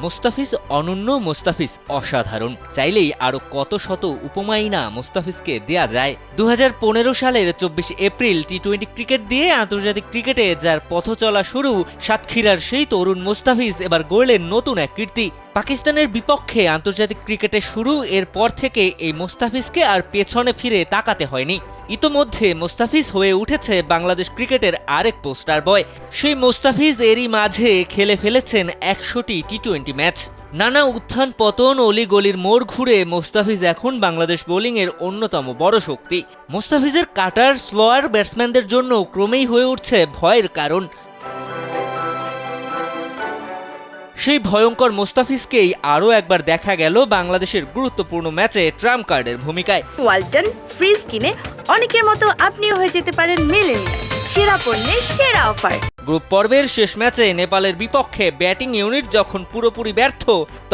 মোস্তাফিজ অনন্য, মোস্তাফিজ অসাধারণ। চাইলেই আরও কত শত উপমাই না মোস্তাফিজকে দেয়া যায়। দু হাজার পনেরো সালের চব্বিশ এপ্রিল টি টোয়েন্টি ক্রিকেট দিয়ে আন্তর্জাতিক ক্রিকেটে যার পথ চলা শুরু, সাতক্ষীরার সেই তরুণ মোস্তাফিজ এবার গড়লেন নতুন এক কীর্তি। পাকিস্তানের বিপক্ষে আন্তর্জাতিক ক্রিকেটে শুরু, এরপর থেকে এই মোস্তাফিজকে আর পেছনে ফিরে তাকাতে হয়নি। ইতোমধ্যে মোস্তাফিজ হয়ে উঠেছে বাংলাদেশ ক্রিকেটের আরেক পোস্টার বয়। সেই মোস্তাফিজ এরই মাঝে খেলে ফেলেছেন একশোটি টি টোয়েন্টি ম্যাচ। নানা উত্থান, পতন অলি গলির মোড় ঘুরে মোস্তাফিজ এখন বাংলাদেশ বোলিংয়ের অন্যতম বড় শক্তি। মোস্তাফিজের কাটার, স্লোয়ার ব্যাটসম্যানদের জন্য ক্রমেই হয়ে উঠছে ভয়ের কারণ। সেই ভয়ঙ্কর মোস্তাফিজকেই আরও একবার দেখা গেল বাংলাদেশের গুরুত্বপূর্ণ ম্যাচে ট্রাম কার্ডের ভূমিকায়। ওয়ালটন ফ্রিজ কিনে অনেকের মতো আপনিও হয়ে যেতে পারেন মেলেনিয়া সেরা পণ্যের সেরা অফার। গ্রুপ পর্বের শেষ ম্যাচে নেপালের বিপক্ষে ব্যাটিং ইউনিট যখন পুরোপুরি ব্যর্থ,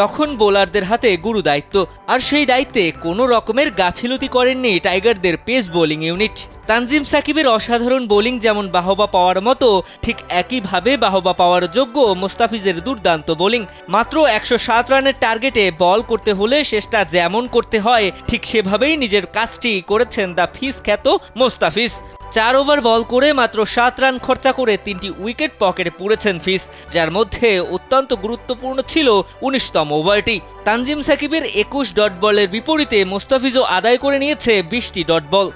তখন বোলারদের হাতে গুরু দায়িত্ব। আর সেই দায়িত্বে কোনো রকমের গাফিলতি করেননি টাইগারদের পেস বোলিং ইউনিট। তানজিম সাকিবের অসাধারণ বোলিং যেমন বাহবা পাওয়ার মতো, ঠিক একইভাবে বাহবা পাওয়ার যোগ্য মোস্তাফিজের দুর্দান্ত বোলিং। মাত্র একশো সাত রানের টার্গেটে বল করতে হলে শেষটা যেমন করতে হয়, ঠিক সেভাবেই নিজের কাজটি করেছেন দ্য ফিস খ্যাত মোস্তাফিজ। চার ওভার বল করে মাত্র সাত রান খরচা করে তিনটি উইকেট পকেটে পুড়েছেন ফিস, যার মধ্যে অত্যন্ত গুরুত্বপূর্ণ ছিল উনিশতম ওভারটি। তানজিম সাকিবের একুশ ডট বলের বিপরীতে মোস্তাফিজও আদায় করে নিয়েছে বিশটি ডট বল।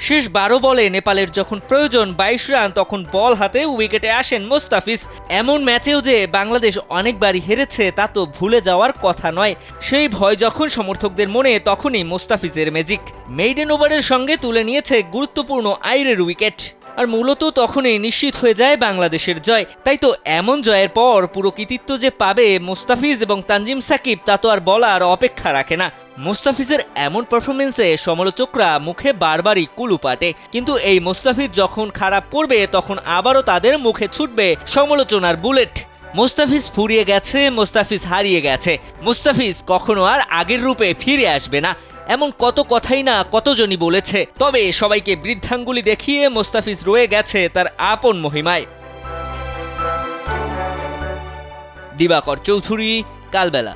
শেষ বারো বলে নেপালের যখন প্রয়োজন বাইশ রান, তখন বল হাতে উইকেটে আসেন মোস্তাফিজ। এমন ম্যাচেও যে বাংলাদেশ অনেকবারই হেরেছে, তা তো ভুলে যাওয়ার কথা নয়। সেই ভয় যখন সমর্থকদের মনে, তখনই মোস্তাফিজের ম্যাজিক মেইডেন ওভারের সঙ্গে তুলে নিয়েছে গুরুত্বপূর্ণ আইরের উইকেট। আর মূলত তখনই নিশ্চিত হয়ে যায় বাংলাদেশের জয়। তাই তো এমন জয়ের পর পুরো কৃতিত্ব যে পাবে মোস্তাফিজ এবং তানজিম সাকিব, তা তো আর বলার অপেক্ষা রাখে না। মোস্তাফিজের এমন পারফরমেন্সে সমালোচকরা মুখে বারবারই কুলু পাটে। কিন্তু এই মোস্তাফিজ যখন খারাপ করবে, তখন আবারও তাদের মুখে ছুটবে সমালোচনার বুলেট। মোস্তাফিজ ফুরিয়ে গেছে, মোস্তাফিজ হারিয়ে গেছে। মোস্তাফিজ কখনো আর আগের রূপে ফিরে আসবে না। এমন কত কথাই না কতজনই বলেছে। তবে সবাইকে বৃদ্ধাঙ্গুলি দেখিয়ে মোস্তাফিজ রয়ে গেছে তার আপন মহিমায়। দিবাকর চৌধুরী, কালবেলা।